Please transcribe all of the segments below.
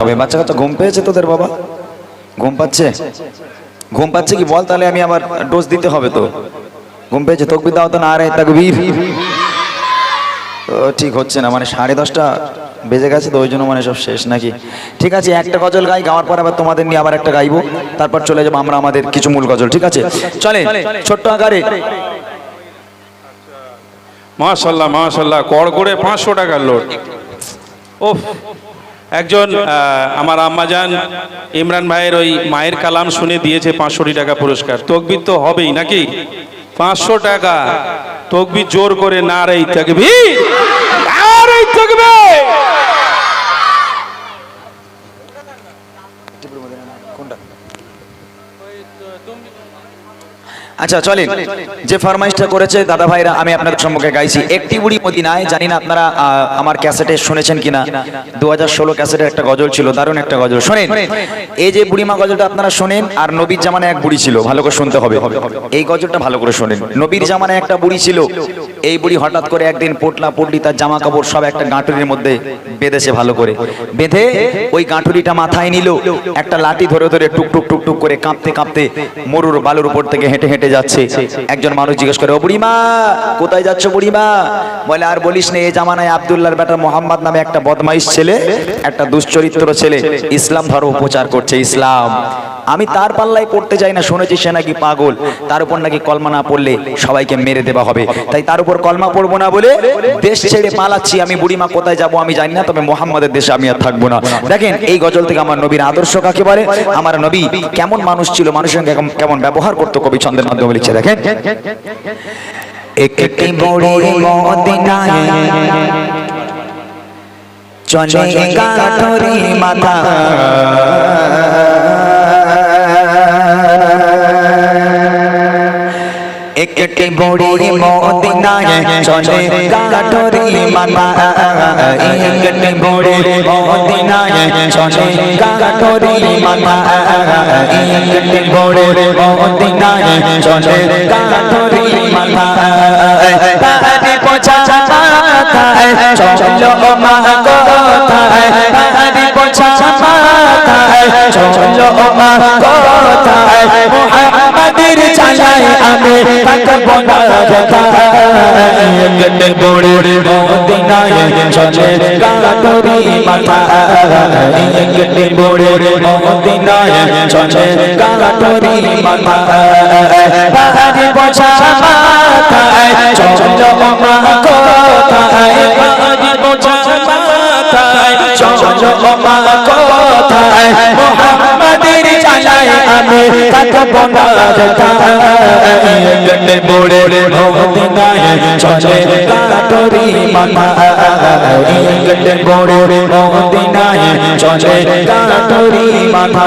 হবে বাচ্চা কাচ্চা ঘুম পেয়েছে তোদের বাবা? ঘুম পাচ্ছে? ঘুম পাচ্ছে কি? বল তাহলে আমি আবার ডোজ দিতে হবে তো। ঘুম পেয়েছে? তকবির দাও তো না রে তাকবীর। ও, ঠিক হচ্ছে না মানে সাড়ে দশটা বেজে গেছে তো ওই জন্য মানে সব শেষ নাকি? ঠিক আছে একটা গজল গাই গাওয়ার পর আবার তোমাদের নিয়ে আবার একটা গাইবো। তারপর চলে যাব আমরা আমাদের কিছু মূল গজল ঠিক আছে? চলে ছোট্ট আকারে। মাশাল্লাহ মাশাল্লাহ কড় করে পাঁচশো টাকার লোড ওফ। একজন আমার আম্মাজান ইমরান ভাইয়ের ওই মায়ের কালাম শুনে দিয়েছে পাঁচশোটি টাকা পুরস্কার। তকবির তো হবেই নাকি? পাঁচশো টাকা। তকবির জোর করে না রে তকবি না রে তকবি আচ্ছা চলেন। যে ফরমাইশটা করেছে দাদা ভাইরা, আমি আপনাদের সম্মুখে গাইছি। একটি বুড়ি মদিনায়, জানি না আপনারা আমার ক্যাসেটে শুনেছেন কিনা দু হাজার ষোলো ক্যাসেটের একটা গজল ছিল, দারুণ একটা গজল। শোনেন, এই যে বুড়িমা গজলটা আপনারা শোনেন, আর নবীর জামানায় এক বুড়ি ছিল, ভালো করে শুনতে হবে। এই গজলটা ভালো করে শোনেন। নবীর জামানায় একটা বুড়ি ছিল, এই বুড়ি হঠাৎ করে একদিন পোটলা, পটলি, তার জামা কাপড় সব একটা গাঁটুরির মধ্যে বেঁধেছে ভালো করে। বেঁধে ওই গাঁটুরিটা মাথায় নিল, একটা লাঠি ধরে ধরে টুক টুক টুক টুক করে কাঁপতে কাঁপতে মরুর বালুর উপর থেকে হেঁটে হেঁটে যাচ্ছে। একজন মানুষ জিজ্ঞেস করে, ও বুড়িমা, কোথায় যাচ্ছ বুড়িমা? বলে, আর বলিস না, এই জামানায় আব্দুল্লাহর বেটা মোহাম্মদ নামে একটা বদমাইশ ছেলে, একটা দুশ্চরিত্র ছেলে, ইসলাম ধর্ম প্রচার করছে, ইসলাম। আমি তার পাল্লায় পড়তে যাই না, শুনেছি সে নাকি পাগল। তার উপর নাকি কলমা না পড়লে সবাইকে মেরে দেওয়া হবে। তাই তার উপর কলমা পড়ব না বলে দেশ ছেড়ে পালাচ্ছি। আমি বুড়িমা কোথায় যাব আমি জানি না, তবে মোহাম্মদের দেশে আমি আর থাকব না। দেখেন, এই গজল থেকে আমার নবীর আদর্শ কাকে বলে? আমার নবী কেমন মানুষ ছিল, মানুষের সঙ্গে কেমন- ব্যবহার করতো কবি মাধ্যমে। লিখছে দেখেন একটি বড়ি মদিনায় চলে গাঠরি মাথা একটি বড়ি মদিনায় চলে গাঠরি মাথা একটি বড়ি মদিনায় চলে গাঠরি মাথা একটি বড়ি মদিনায় চলে গাঠরি মাথা তারি পোছা মাথায় চলো মা কোথায়? তারি পোছা মাথায় চলো মা কোথায়? চালাই আমি থাকব না গেটে বড়ে মদিনায় চলে গাটরি মাথা গেটে বড়ে মদিনায় চলে গাটরি মাথা তারি পোছা মাথায়, চলো মা কোথায়। বাজি বোঝা মাথায়, চলো মা আমি না গেটে বড়ে মদিনায় চলে কাটরি মাথা গেটে বড়ে মদিনায় চলে কাটরি মাথা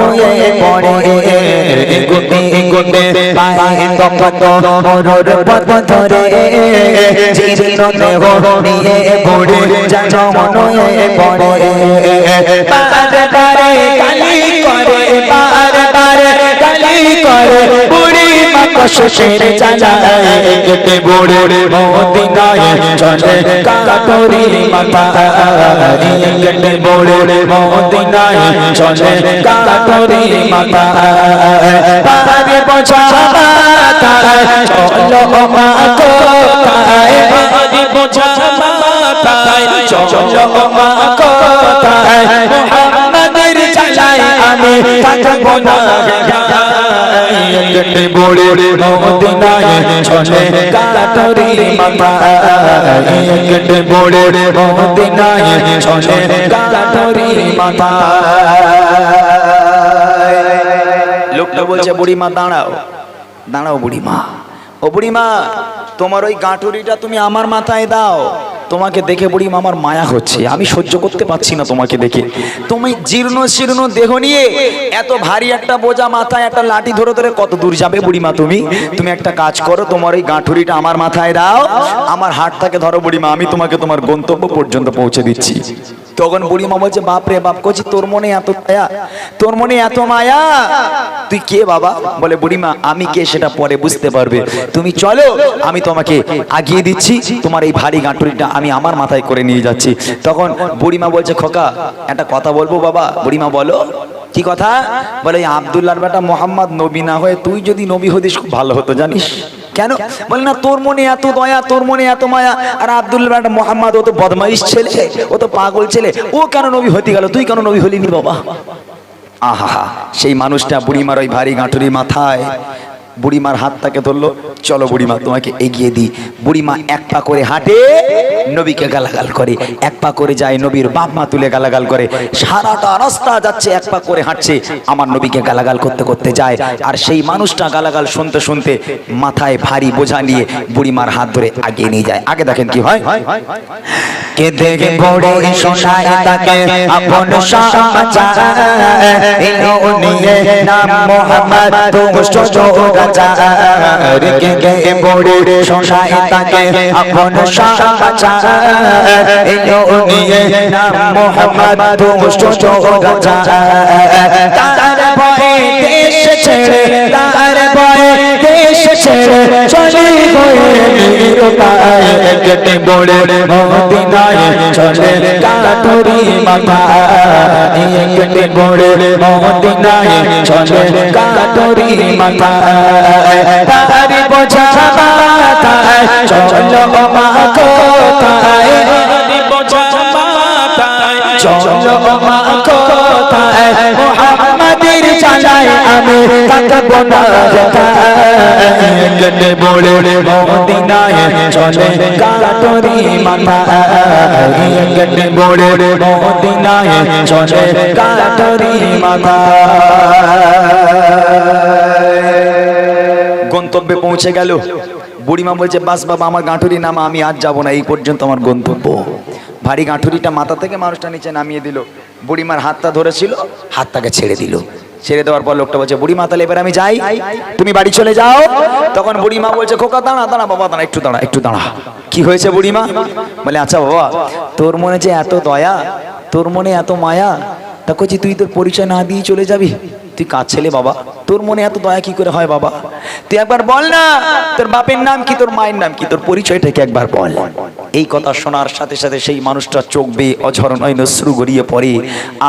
জীবনে পড়ে গুড্ডি গুড্ডি পায়ে তপত হরর পথ ধরে। জীবনে দেহ নিয়ে পড়ে যা জমনুয়ে পড়ে। বারে বারে কালি করে বারে বারে কালি করে। কশের চালায় গেটে বুড়ে মদিনায় চলে কাটরি মাথা গেটে বুড়ে মদিনায় চলে কাটরি মাথা পারে বোঝা মাথা চলো মা কোথায় বাজি বোঝা মাথায় চলো মা কোথায় মোহাম্মদের চালাই আমি থাকব না। বড়ে মাথা গেটে বড়ে কাটরি মাথা লোকটা বলছে বুড়িমা দাঁড়াও দাঁড়াও বুড়িমা ও বুড়িমা তোমার ওই গাঁটুরিটা তুমি আমার মাথায় দাও তোমাকে দেখে বুড়িমা আমার মায়া হচ্ছে। আমি সহ্য করতে পারছি না তোমাকে দেখে। তুমি জীর্ণ শীর্ণ দেহ নিয়ে এত ভারী একটা বোঝা মাথায়, একটা লাঠি ধরে ধরে কত দূর যাবে বুড়িমা তুমি? তুমি একটা কাজ করো, তোমার ওই গাঁঠুরিটা আমার মাথায় দাও। আমার হাটটাকে ধরো বুড়িমা আমি তোমাকে তোমার গন্তব্য পর্যন্ত পৌঁছে দিচ্ছি। তখন বুড়িমা বলছে বাপ রে বাপ করছি তোর মনে এত মায়া? তোর মনে এত মায়া? তুই কে বাবা? বলে, বুড়িমা, আমি কে সেটা পরে বুঝতে পারবে। তুমি চলো, আমি তোমাকে আগিয়ে দিচ্ছি। তোমার এই ভারী গাঁটুরিটা আমি আমার মাথায় করে নিয়ে যাচ্ছি। তখন বুড়িমা বলছে, খোকা, একটা কথা বলব বাবা? বুড়িমা, বলো। কি কথা? বলে, এই আবদুল্লাহর বেটা মোহাম্মদ নবী না হয়ে তুই যদি নবী হতিস, খুব ভালো হতো, জানিস? কেন? বলে না, তোর মনে এত দয়া, তোর মনে এত মায়া। আর আব্দুল মোহাম্মদ, ও তো বদমাইশ ছেলে, ও তো পাগল ছেলে। ও কেন নবী হতে গেল? তুই কেন নবী হলিনি বাবা? আহা, সেই মানুষটা বুড়িমার ওই ভারী গাঁটুরি মাথায় বুড়িমার হাতটাকে ধরলো, চলো বুড়িমা, তোমাকে এগিয়ে দিই। বুড়িমা এক পা করে হাঁটে, নবীকে গালাগাল করে। এক পা করে যায় নবীর বাপ মা তুলে গালাগাল করে। সারাটা রাস্তা যাচ্ছে, এক পা করে হাঁটছে। আমার নবীকে গালাগাল করতে করতে যায়। আর সেই মানুষটা গালাগাল শুনতে শুনতে মাথায় ভারী বোঝা নিয়ে বুড়িমার হাত ধরে আগিয়ে নিয়ে যায়। আগে দেখেন কি হয়। কে দেখে বড় শোনায় তাকে আপন সমাচার এলো নিয়ে নাম মোহাম্মদ, দুষ্ট রাজার কে কে বড়ে শোনায় তাকে আপন সমাচার এলো নিয়ে নাম মোহাম্মদ দুষ্ট রাজা তার ভয়ে ছেড়ে তার ভয়ে দেশ ছেড়ে চলে গয়ে নিরুপায়। কেটে বড়ে মদিনায় চলে কাটরি মাথা কেটে বড়ে মদিনায় চলে কাটরি মাথা তারি বোঝা মাথায়, চলো মা কোথায়? চলো মা গন্তব্যে পৌঁছে গেল। বুড়িমা বলছে, বাস বাবা, আমার গাঁঠুরি নামা, আমি আজ যাব না, এই পর্যন্ত আমার গন্তব্য। ভারী গাঁঠুরিটা মাথা থেকে মানুষটা নিচে নামিয়ে দিল। বুড়িমার হাতটা ধরেছিল, হাতটাকে ছেড়ে দিল। ছেড়ে দেওয়ার পর লোকটা বলছে, বুড়িমা, তাহলে এবার আমি যাই। তুমি বাড়ি চলে যাও। তখন বুড়িমা বলছে, খোকা, দাঁড়া দাঁড়া, বাবা, দাঁড়া, একটু দাঁড়া একটু দাঁড়া। কি হয়েছে বুড়িমা? বলে আচ্ছা বাবা, তোর মনে যে এত দয়া, তোর মনে এত মায়া, তা কচি তুই তোর পরিচয় না দিয়ে চলে যাবি? তুই কাজ ছেলে, বাবা? তোর মনে এত দয়া কি করে হয় বাবা? তুই একবার বল না, তোর বাপের নাম কি, তোর মায়ের নাম কি, তোর পরিচয়টাকে একবার বল। এই কথা শোনার সাথে সাথে সেই মানুষটা চোখ বেয়ে অঝর নয় গড়িয়ে পড়ে।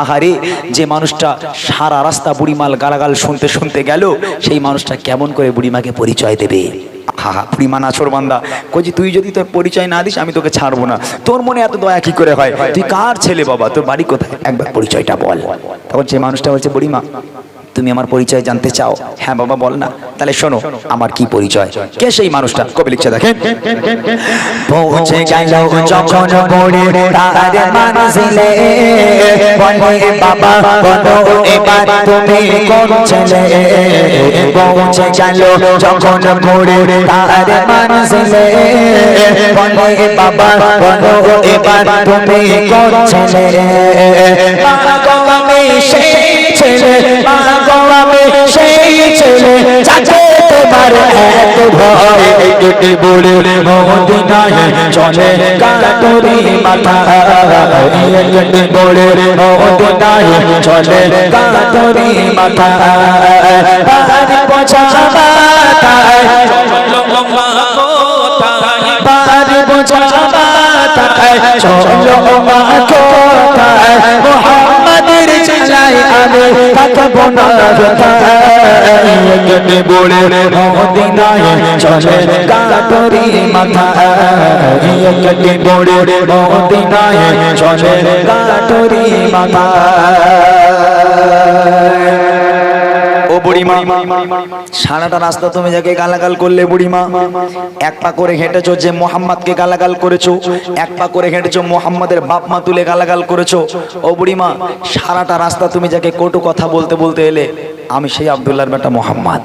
আহারে, যে মানুষটা সারা রাস্তা বুড়িমাল গালাগাল শুনতে শুনতে গেল, সেই মানুষটা কেমন করে বুড়িমাকে পরিচয় দেবে? হা হা বুড়িমা নাছর বান্দা। কজি তুই যদি তোর পরিচয় না দিস, আমি তোকে ছাড়বো না। তোর মনে এত দয়া কি করে হয়? তুই কার ছেলে বাবা? তোর বাড়ি কোথায়? একবার পরিচয়টা বল। তখন সেই মানুষটা বলছে, বুড়িমা তুমি আমার পরিচয় জানতে চাও? হ্যাঁ বাবা, বল না। তাহলে শোনো, আমার কি পরিচয়? কে সেই মানুষটা? কবি লিখছে দেখেন পৌঁছে গেল যখন পড়ে তার মানসিলে। বলে বাবা, বলো, এবার তুমি কোন ছেলে? পৌঁছে গেল যখন পড়ে তার মানসিলে। বলে বাবা, বলো, এবার তুমি কোন ছেলে? মা গো, আমি সেই ছেলে। ভয় কেটে বলে মদিনায় চলে কাটরি মাথা। কেটে বলে মদিনায় চলে কাটরি মাথা। পাহাড় পছা মাথায় পাহাড় পছা মাথায় চলো মা কোথায় আমি থাকব না কেটে বলে মদিনায় চলে কাটরি মাথা। কেটে বলে মদিনায় চলে কাটরি মাথা। বুড়িমা। সারাটা রাস্তা তুমি যাকে গালাগাল করলে বুড়িমা। এক পা করে হেঁটেছো যে মোহাম্মদকে গালাগাল করেছ, এক পা করে হেঁটেছো মোহাম্মদের বাপ মা তুলে গালাগাল করেছ। ও বুড়িমা, সারাটা রাস্তা তুমি যাকে কটু কথা বলতে বলতে এলে, আমি সেই আবদুল্লাহর বেটা মোহাম্মদ।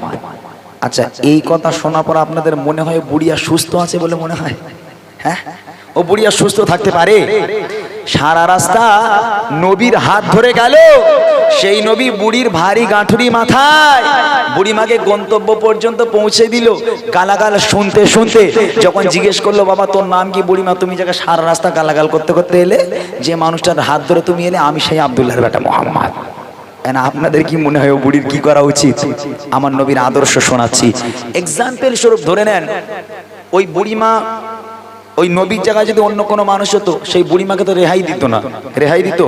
আচ্ছা এই কথা শোনার পর আপনাদের মনে হয় বুড়িয়া সুস্থ আছে বলে মনে হয়? হ্যাঁ? ও বুড়ি আর সুস্থ থাকতে পারে? সারা রাস্তা নবীর হাত ধরে গেল। সেই নবী বুড়ির ভারী গাঁঠুরি মাথায় বুড়িমাকে গন্তব্য পর্যন্ত পৌঁছে দিল। গালাগাল শুনতে শুনতে যখন জিজ্ঞেস করল, বাবা, তোর নাম কি বুড়িমা? তুমি যাকে সারা রাস্তা গালাগাল করতে করতে এলে, যে মানুষটার হাত ধরে তুমি এলে, আমি সেই আবদুল্লাহর বেটা মোহাম্মদ। আপনাদের কি মনে হয় বুড়ির কি করা উচিত? আমার নবীর আদর্শ শোনাচ্ছি। এক্সাম্পল স্বরূপ ধরে নেন, ওই বুড়িমা ওই নবীর জায়গায় যদি অন্য কোনো মানুষ হতো, সেই বুড়িমাকে তো রেহাই দিত না। রেহাই দিত?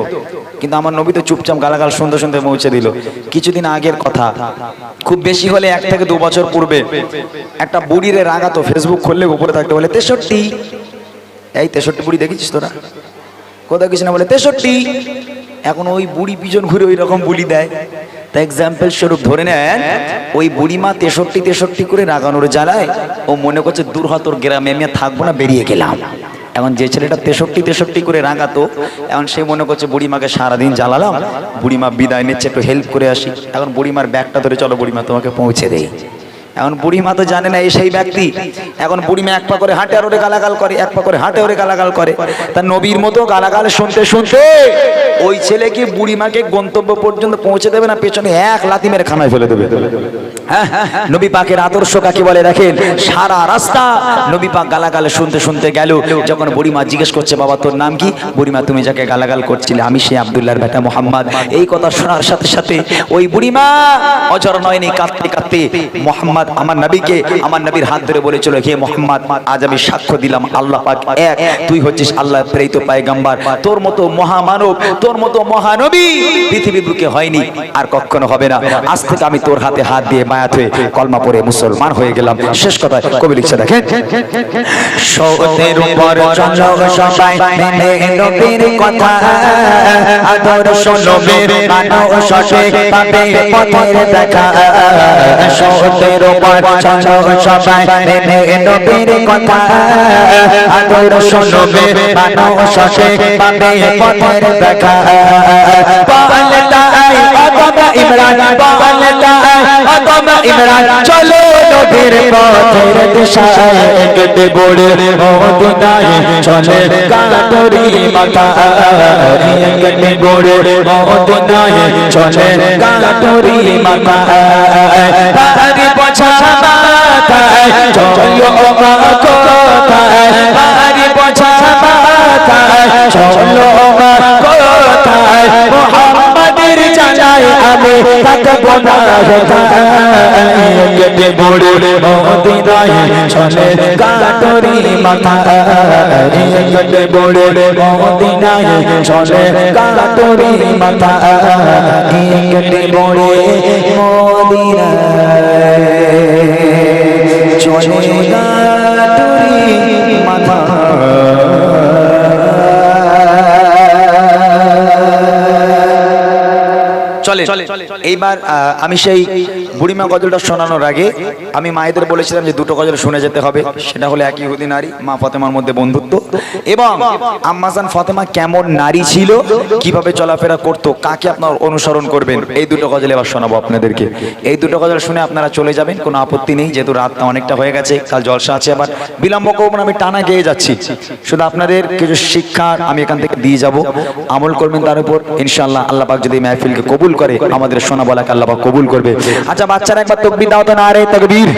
কিন্তু আমার নবী তো চুপচাপ গালাগাল শুনতে শুনতে পৌঁছে দিল। কিছুদিন আগের কথা, খুব বেশি হলে এক থেকে দু বছর পূর্বে একটা বুড়িরে রাগাতো ফেসবুক খুললে উপরে থাকতে বলে, তেষট্টি? এই তেষট্টি বুড়ি দেখেছিস তোরা? কোথাও কিছু না? বলে, তেষট্টি? এখন ওই বুড়ি পিছন ঘুরে ওই রকম বুলি দেয়। তা এক্সাম্পল স্বরূপ ধরে নেন, ওই বুড়িমা তেষট্টি তেষট্টি করে রাগানোর জ্বালায় ও মনে করছে দূর হতর গ্রামে আমি থাকব না, বেরিয়ে গেলাম। এখন যে ছেলেটা তেষট্টি তেষট্টি করে রাগাতো, এখন সে মনে করছে বুড়িমাকে সারাদিন জ্বালালাম, বুড়িমা বিদায় নিচ্ছে, একটু হেল্প করে আসি। এখন বুড়িমার ব্যাগটা ধরে চলো বুড়িমা তোমাকে পৌঁছে দেই। এখন বুড়িমা তো জানে না এই সেই ব্যক্তি। এখন বুড়িমা এক পা করে হাঁটে আর ওরে গালাগাল করে এক পা করে হাঁটে ওরে গালাগাল করে। তার নবীর মতো গালাগাল শুনতে শুনতে ওই ছেলে কি বুড়িমাকে গন্তব্য পর্যন্ত পৌঁছে দেবে না পেছনে এক লাথি মেরে খানায় ফেলে দেবে। হ্যাঁ, নবী পাকের আদর্শ কাকে বলে দেখেন? সারা রাস্তা নবী পাক গালাগাল শুনতে শুনতে গেল যখন বুড়িমা জিজ্ঞেস করছে বাবা তোর নাম কি? বুড়িমা তুমি যাকে গালাগাল করছিলে আমি সেই আবদুল্লাহর বেটা মোহাম্মদ। এই কথা শোনার সাথে সাথে ওই বুড়িমা অজর নয়নি কাঁদতে কাঁদতে মোহাম্মদ আমার নবীকে আমার নবীর হাত ধরে বলেছিল, হে মোহাম্মদ, আজ আমি সাক্ষ্য দিলাম, আল্লাহ পাক এক, তুই হচ্ছিস আল্লাহ প্রেরিত পায়গাম্বার। তোর মতো মহামানব, তোর মতো মহানবী পৃথিবীর বুকে হয়নি, আর কখনো হবে না। আজ থেকে আমি তোর হাতে হাত দিয়ে মায়াত হয়ে কলমা পড়ে মুসলমান হয়ে গেলাম। শেষ কথা কবি লিখছে, দেখেন। সৌতের উপর চলো সবাই মেনে নবীর কথা। আদর্শ নবীর মানো সঠিক পাবে পথের দেখা। সৌতের চলো সবাই মেনে নবীর কথা। পাবে পথের দেখা। অতবা ইমরান পালতাই অতবা ইমরান চলো নবীর পথের দিশায়। কেটে বড়ে মদিনায় চলে কাটরি মাথা। কেটে বড়ে মদিনায় চলে কাটরি মাথা। আমি থাকব না কেটে বড়ে মদিনায় চলে কাটরি মাথা কেটে বড়ে মদিনায় চলে কাটরি মাথা কেটে বড়ে মদিনায়। চলে কাটরি চলে এইবার আমি সেই বুড়িমা গজলটা শোনানোর আগে আমি মায়েদের বলেছিলাম যে দুটো গজল শুনে যেতে হবে, সেটা হলো একই হুদি নারী, মা ফতেমার মধ্যে বন্ধুত্ব এবং আম্মাজান ফতেমা কেমন নারী ছিল, কীভাবে চলাফেরা করতো, কাকে আপনার অনুসরণ করবেন, এই দুটো গজল এবার শোনাবো আপনাদেরকে। এই দুটো গজল শুনে আপনারা চলে যাবেন, কোনো আপত্তি নেই, যেহেতু রাতটা অনেকটা হয়ে গেছে, কাল জলসা আছে আবার। বিলম্ব করব আমি টানা গেয়ে যাচ্ছি। শুধু আপনাদের কিছু শিক্ষা আমি এখান থেকে দিয়ে যাব। আমল করবেন তার উপর, ইনশাআল্লাহ, আল্লাহ পাক যদি মাহফিলকে কবুল করে, আমাদের শোনা বলাকে আল্লাহ পাক কবুল করবে। আচ্ছা বাচ্চারা একবার তকবির দাও তো না রে, তকবীর।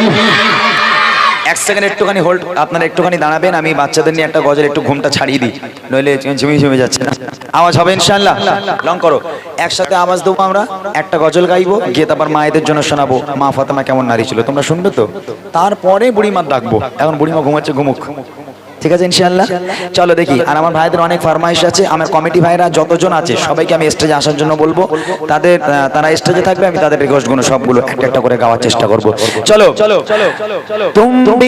এক সেকেন্ড একটুখানি হোল্ড আপনারা একটুখানি দাঁড়াবেন, আমি বাচ্চাদের নিয়ে একটা গজল, একটু ঘুমটা ছাড়িয়ে দিই, নইলে ঝিমিয়ে ঝিমিয়ে যাচ্ছে না। আওয়াজ হবে ইনশাআল্লাহ। লং করো। একসাথে আওয়াজ দেবো আমরা, একটা গজল গাইবো, গিয়ে তারপর মায়েদের জন্য শোনাবো, মা ফাতেমা কেমন নারী ছিল, তোমরা শুনবে তো? তারপরে বুড়িমা ডাকবো, এখন বুড়িমা ঘুমাচ্ছে, ঘুমুক। ঠিক আছে ইনশাল্লাহ চলো দেখি। আর আমার ভাইদের অনেক ফরমাইশ আছে। আমার কমিটি ভাইরা যতজন আছে সবাইকে আমি স্টেজে আসার জন্য বলব। তাদের তারা স্টেজে থাকবে আমি তাদের রিকোয়েস্টগুলো সবগুলো একটা একটা করে গাওয়ার চেষ্টা করব। চলো। চলো চলো চলো তুমি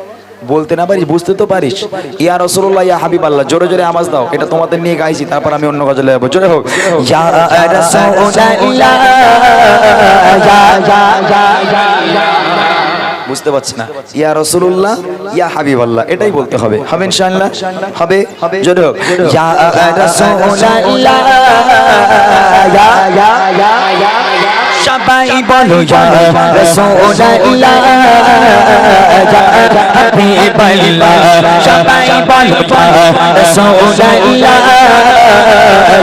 বলতে না পারিস বুঝতে তো পারিস ইয়া রসুল্লাহ ইয়া হাবিব আল্লাহ জোরে জোরে আওয়াজ দাও এটা তোমাদের নিয়ে গাইছি তারপর আমি অন্য গজলে যাব জোরে হোক ইয়া রাসূলুল্লাহ ইয়া ইয়া ইয়া ইয়া বুঝতে পারছি না ইয়া রসুল্লাহ ইয়া হাবিব আল্লাহ এটাই বলতে হবে হবে ইনশাআল্লাহ হবে হবে জোরে হোক ইয়া রাসূলুল্লাহ ইয়া ইয়া ইয়া ইয়া সবাই বলো ইয়া রসূল আল্লাহ ইয়া হাবিব আল্লাহ সবাই বলো ইয়া রসূল আল্লাহ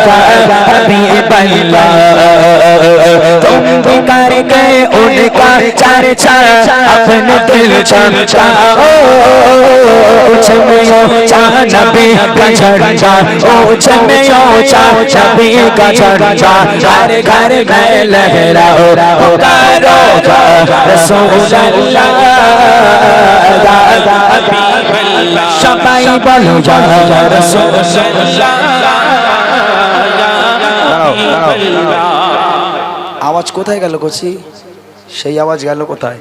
ইয়া হাবিব আল্লাহ तुम भी करके उनका चर्चा अपने दिल चमचाओ ऊंच में ऊंचा नबी का झंडा ऊंच में ऊंचा नबी का झंडा घर घर में लहराओ पुकारो या रसूल अल्लाह या या সবাই বলো ইয়া রসূল আওয়াজ কোথায় গেল কচি সেই আওয়াজ গেল কোথায়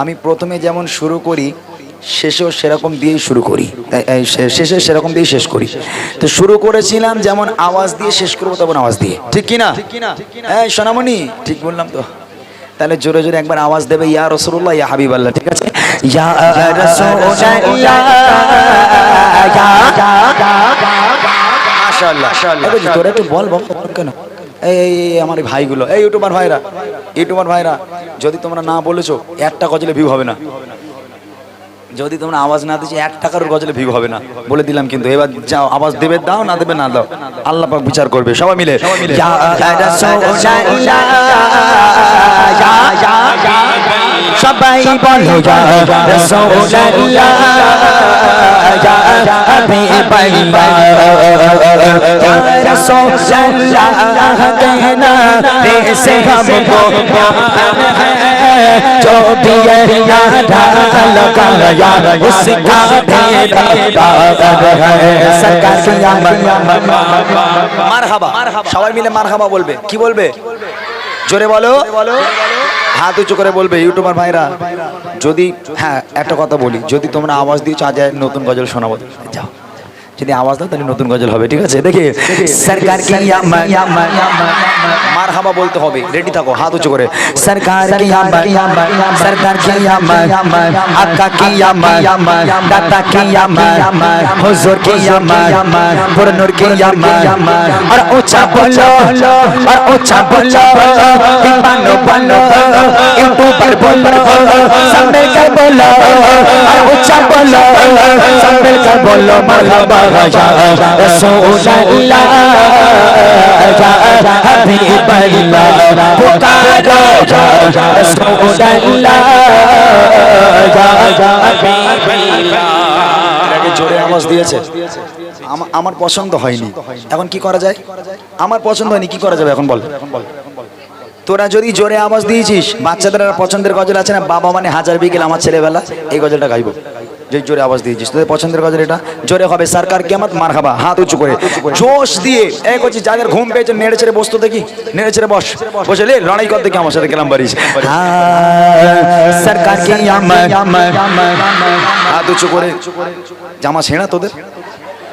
আমি প্রথমে যেমন শুরু করি শেষেও সেরকম দিয়েই শুরু করি। শেষে সেরকম দিয়েই শেষ করি। তো শুরু করেছিলাম যেমন আওয়াজ দিয়ে শেষ করব তেমন আওয়াজ দিয়ে। ঠিক কিনা? হ্যাঁ সোনামণি ঠিক বললাম তো। তাহলে জোরে জোরে একবার আওয়াজ দেবে ইয়া রসুল্লাহ ইয়া হাবিব আল্লাহ ঠিক আছে? বল বল কেন? এই আমার ভাইগুলো এই ইউটিউবার ভাইরা ইউটিউবার ভাইরা যদি তোমরা না বলেছ একটা কজলে ভিউ হবে না। যদি তোমরা আওয়াজ না দিচ্ছি এক টাকার গজলে ভিউ হবে না বলে দিলাম কিন্তু এবার যাও আওয়াজ দেবে দাও না দেবে না দাও আল্লাহ পাক বিচার করবে সবাই মিলে या रसूल अल्लाह या या या সবাই বলো ইয়া রসূল আল্লাহ ইয়া হাবিব আল্লাহ ইয়া রসূল আল্লাহ कहना से हमको प्यार है जो भी है यारा लगाया उसका तेरा दाद है सरकार की आमद মারহাবা সবাই মিলে মারহাবা বলবে কি বলবে জোরে বলো হাত উঁচু করে বলবে ইউটিউবার ভাইরা যদি হ্যাঁ একটা কথা বলি যদি তোমরা আওয়াজ দিয়েছো আজ আর নতুন গজল শোনাবো যাও যদি আওয়াজ দাও তাহলে নতুন গজল হবে ঠিক আছে? দেখি সরকার কি বলতে হবে রেডি থাকো হাত উঁচু করে। সরকার কি সরকার কি আকা কি দাতা কি হুজুর কি পুরনুর কি আর ওচা বলো আর ওচা বলো ইমানো বলো ইউটিউবার বলো সামনে কা বলো আর ওচা বলো সামনে কা বলো মারহাবা আমার পছন্দ হয়নি। এখন কি করা যায়? আমার পছন্দ হয়নি, কি করা যাবে এখন বল? তোরা যদি জোরে আওয়াজ দিয়েছিস, বাচ্চাদের পছন্দের গজল আছে না, বাবা মানে হাজার বিকেল আমার ছেলেবেলা, এই গজলটা গাইব। যে জোরে আওয়াজ দিয়েছিস তোদের পছন্দের গজল এটা জোরে হবে সরকার কেমন মার খাবা হাত উঁচু করে জোশ দিয়ে এক হচ্ছে যাদের ঘুম পেয়েছে নেড়ে ছেড়ে বসতো দেখি নেড়ে ছেড়ে বস বসে লে লড়াই করতে কি আমার সাথে গেলাম বাড়ি হ্যাঁ, সরকার হাত উঁচু করে জামা ছেঁড়া তোদের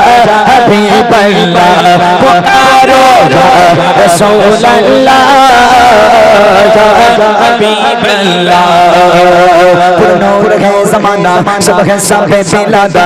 हबीब अल्लाह पुकारो या रसूल अल्लाह زمانہ شب ہے سب ہے پیلا دا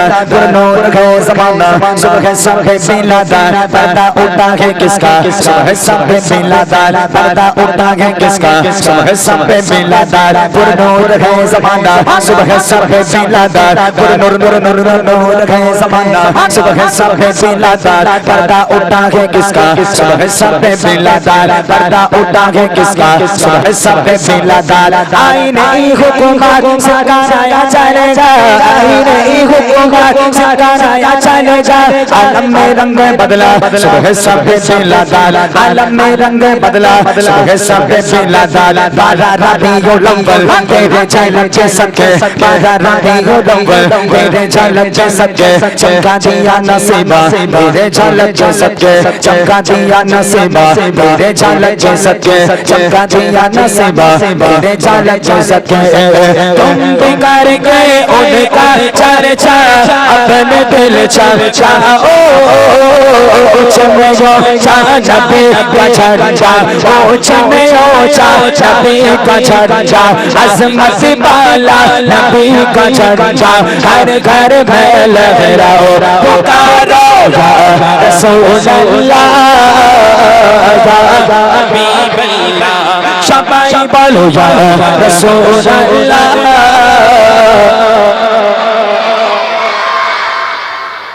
نور ہے زمانہ شب ہے سب ہے پیلا دا پردہ اٹھا ہے کس کا شب ہے سب ہے پیلا دا پردہ اٹھا ہے کس کا شب ہے سب ہے پیلا دا نور ہے زمانہ شب ہے سب ہے پیلا دا نور نور نور نور نور ہے زمانہ شب ہے سب ہے پیلا دا پردہ اٹھا ہے کس کا شب ہے سب ہے پیلا دا پردہ اٹھا ہے کس کا شب ہے سب ہے پیلا دا آئینے حکومت سکارایا चले जा आई नहीं हुकुमत सगाया चले जा आलम में रंग बदला सुबह सब बिलादा आलम में रंग बदला सुबह सब बिलादा बारा रबियो लंगल तेरे झलक के सके बारा रबियो लंगल तेरे झलक के सके चमका दिया नसीबा तेरे झलक के सके चमका दिया नसीबा तेरे झलक के सके चमका दिया नसीबा तेरे झलक के सके तुम भी कर گئے ان کا چرچا اپنے دل چرچا او چمو چا چھپے کا چرچا او چمو چا چھپے کا چرچا عظمت بالا، نبی کا چرچا ہر گھر میں لہراؤ، پکارو۔ رسول اللہ حبیب اللہ۔ সবাই বলো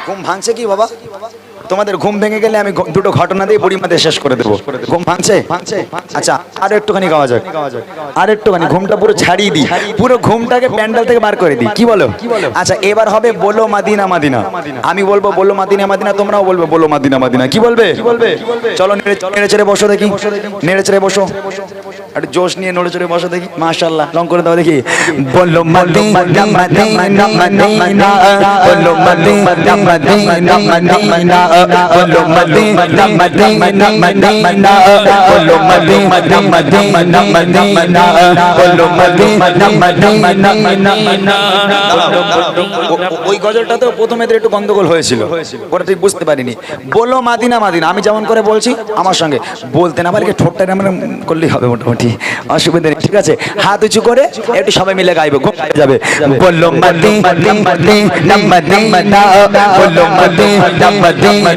ঘুম ভাঙছে কি বাবা? তোমাদের ঘুম ভেঙে গেলে আমি দুটো ঘটনা দিয়ে বুড়িমাতে শেষ করে দেবো ঘুম ভাঙছে আচ্ছা আর একটুখানি গাওয়া যাক আর একটুখানি ঘুমটা পুরো ছাড়িয়ে দিই পুরো ঘুমটাকে প্যান্ডেল থেকে বার করে দিই কি বলো আচ্ছা এবার হবে বলো মাদিনা মাদিনা আমি বলব বলো মাদিনা মাদিনা তোমরাও বলবে বলো মাদিনা মাদিনা কি বলবে চলো নেড়ে চেড়ে বসো দেখি নেড়ে চেড়ে বসো একটু জোশ নিয়ে নড়ে চড়ে বসো দেখি মাশাল্লাহ রং করে দাও দেখি বলো মদিনা মদিনা মদিনা বলো মদিনা মদিনা মদিনা বলো মদিনা মদিনা মদিনা একটু গন্ডগোল হয়েছিল ওটা ঠিক বুঝতে পারিনি বলো মাদিনা মাদিনা আমি যেমন করে বলছি আমার সঙ্গে বলতে না পারলে ঠোঁটটা এরম করলেই হবে মোটামুটি অসুবিধা ঠিক আছে হাত উঁচু করে একটু সবাই মিলে গাইবো ঘুম যাবে বলো মদিনা মদিনা মদিনা বলো Madina Madina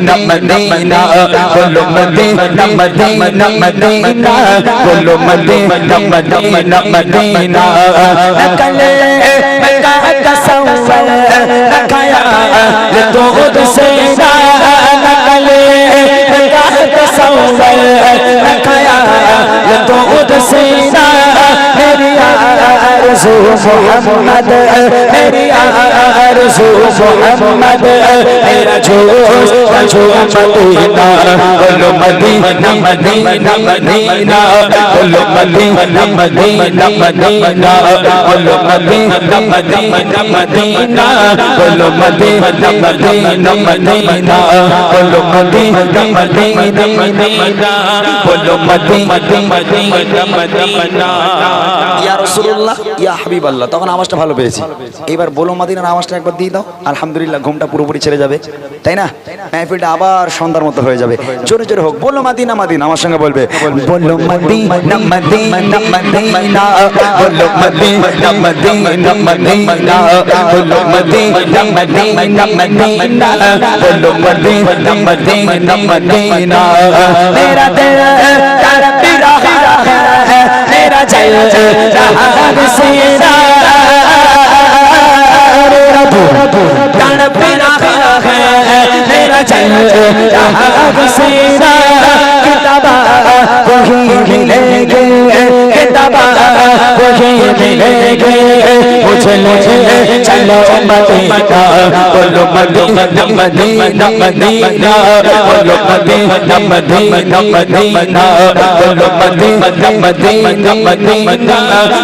Let's go to आरज़ू मोहम्मद मेरी आरज़ू मोहम्मद मेरा जोश जोश मदीना बोलो मदीना मदीना मदीना बोलो मदीना मदीना मदीना बोलो मदीना मदीना मदीना बोलो मदीना मदीना मदीना बोलो मदीना मदीना मदीना बोलो मदीना मदीना मदीना या রাসুল্লাহ ইয়া হাবিব আল্লাহ তখন আওয়াজটা ভালো পেয়েছি। এবার বলো মাদিনার আওয়াজটা একবার দিয়ে দাও। আলহামদুলিল্লাহ, ঘুমটা পুরোপুরি ছেড়ে যাবে। তাই না? মাহফিলটা আবার সন্ধ্যার মতো হয়ে যাবে। জোরে জোরে হোক, বলো মাদিনা, মাদিন। আমার সঙ্গে বলবে, বলো মেরা তেরা मेरा दिल रहा हसीना तड़प रहा है मेरा दिल रहा हसीना किताबा वही मिलेंगे किताबा वही मिलेंगे मुझे मुझे चलो मदीना बोलो मदीना मदीना मदीना बोलो मदीना मदीना मदीना बोलो मदीना मदीना मदीना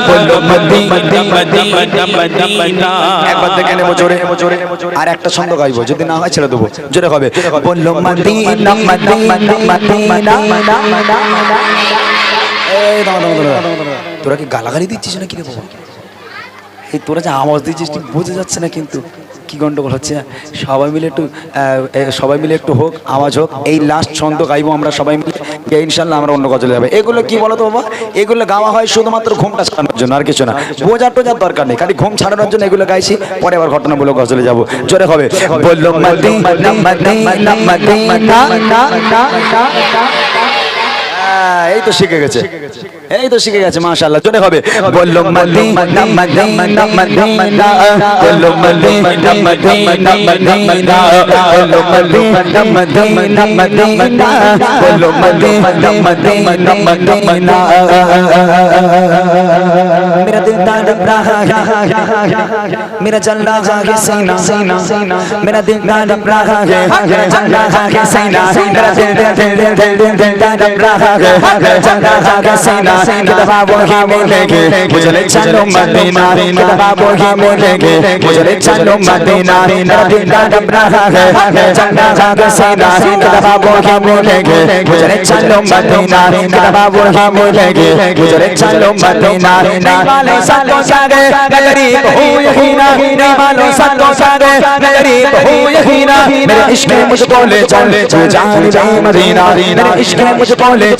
बोलो मदीना मदीना मदीना একবার দেখে নেবো জোরে জোরে আর একটা ছন্দ গাইবো যদি না হয় ছেড়ে দেবো জোরে হবে बोलो मदीना मदीना मदीना এই দাঁড়া, দাঁড়া, দাঁড়া, দাঁড়া। তোরা কি গালাগালি দিচ্ছিস না কি রে বাবা এই তোরা যে আওয়াজ দিচ্ছিস ঠিক বোঝা যাচ্ছে না কিন্তু কি গন্ডগোল হচ্ছে সবাই মিলে একটু সবাই মিলে একটু হোক আওয়াজ হোক এই লাস্ট ছন্দ গাইবো আমরা সবাই মিলে ইনশাল্লাহ আমরা অন্য গজলে যাবে এগুলো কি বলতো বাবা এগুলো গাওয়া হয় শুধুমাত্র ঘুমটা ছাড়ানোর জন্য আর কিছু না বোঝা টোজার দরকার নেই খালি ঘুম ছাড়ানোর জন্য এগুলো গাইছি পরে আবার ঘটনা বলে গজলে যাব জোরে হবে বলল হ্যাঁ, এই তো শিখে গেছে এই তো শিখে গেছে মাশাআল্লাহ জোরে হবে বললো মদিনা মদিনা মদিনা বললো মদিনা মদিনা মদিনা বললো মদিনা মদিনা মদিনা বললো মদিনা মদিনা মদিনা मेरा दिल तड़प रहा है मेरा चल रहा है सीना सीना मेरा दिल तड़प रहा है मेरा चल रहा है सीना मेरा दिल दिल दिल दिल दिल दिल दिल तड़प रहा گے جنہ کا سینہ گے مجھلے چلو مدینہ کتبہ گے مجھلے چلو مدینہ مدینہ ڈب رہا ہے جنہ کا سینہ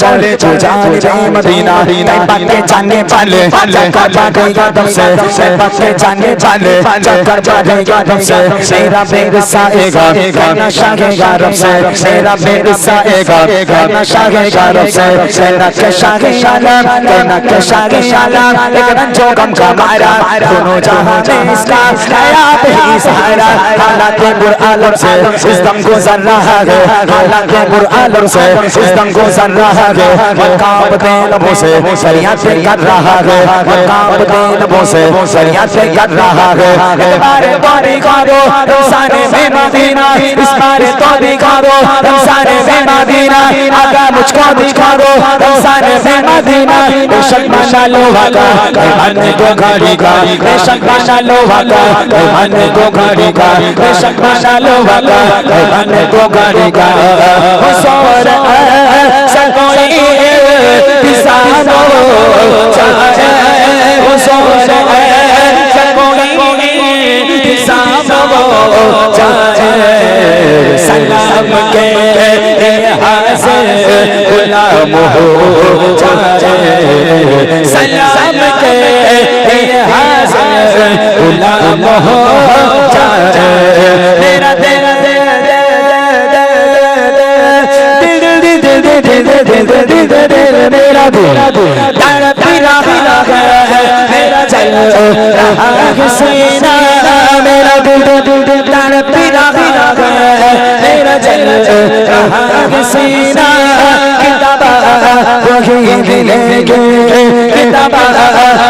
चले जो जान रे मदीना मैं पक्के जाने वाले चक्कर पड़ गया दम से मैं पक्के जाने वाले चक्कर पड़ गया दम से मेरा बेग साएगा नशा गएगा रब से मेरा बेग साएगा नशा गएगा रब से मेरा कशा के शाला तेरा कशा के शाला लेकिन जो गम का मारा दोनों जहां में इसका हयात ही सहारा हालात बुर आलम से इस दम को जर रहा है हालात बुर आलम से इस दम को जर रहा है ہے۔ مقام دین ابو سے سریاں سے رہا ہے۔ سے سریاں رہا ہے۔ کارو انسان میں مدینہ بے شک ماشاء لوہا کا مہمان دو گھڑی کا بے شک ماشاء لوہا کا مہمان کوئی کسانو چاہے حسین ایسا اچھا کوئی کسانو چاہے۔ سلام کے حاصل غلام ہو چاہے۔ سلام کے حاصل غلام ہو چاہے۔ میرا تیرا मेरा चल रहा है सीना मेरा दिल तेरा पीरा मेरा चल रहा है सीना किताबा वही मिलेंगे किताबा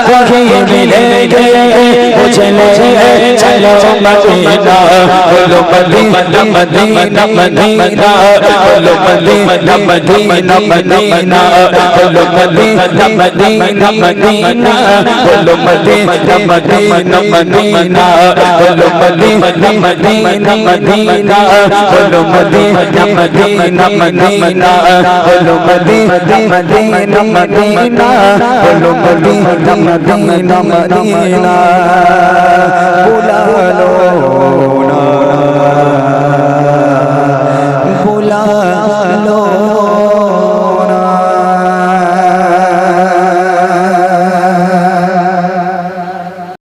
वही मिलेंगे چلے چلو مدینہ بولو مدینہ مدینہ مدینہ بولو مدینہ مدینہ مدینہ بولو مدینہ مدینہ مدینہ بولو مدینہ مدینہ مدینہ বুলালো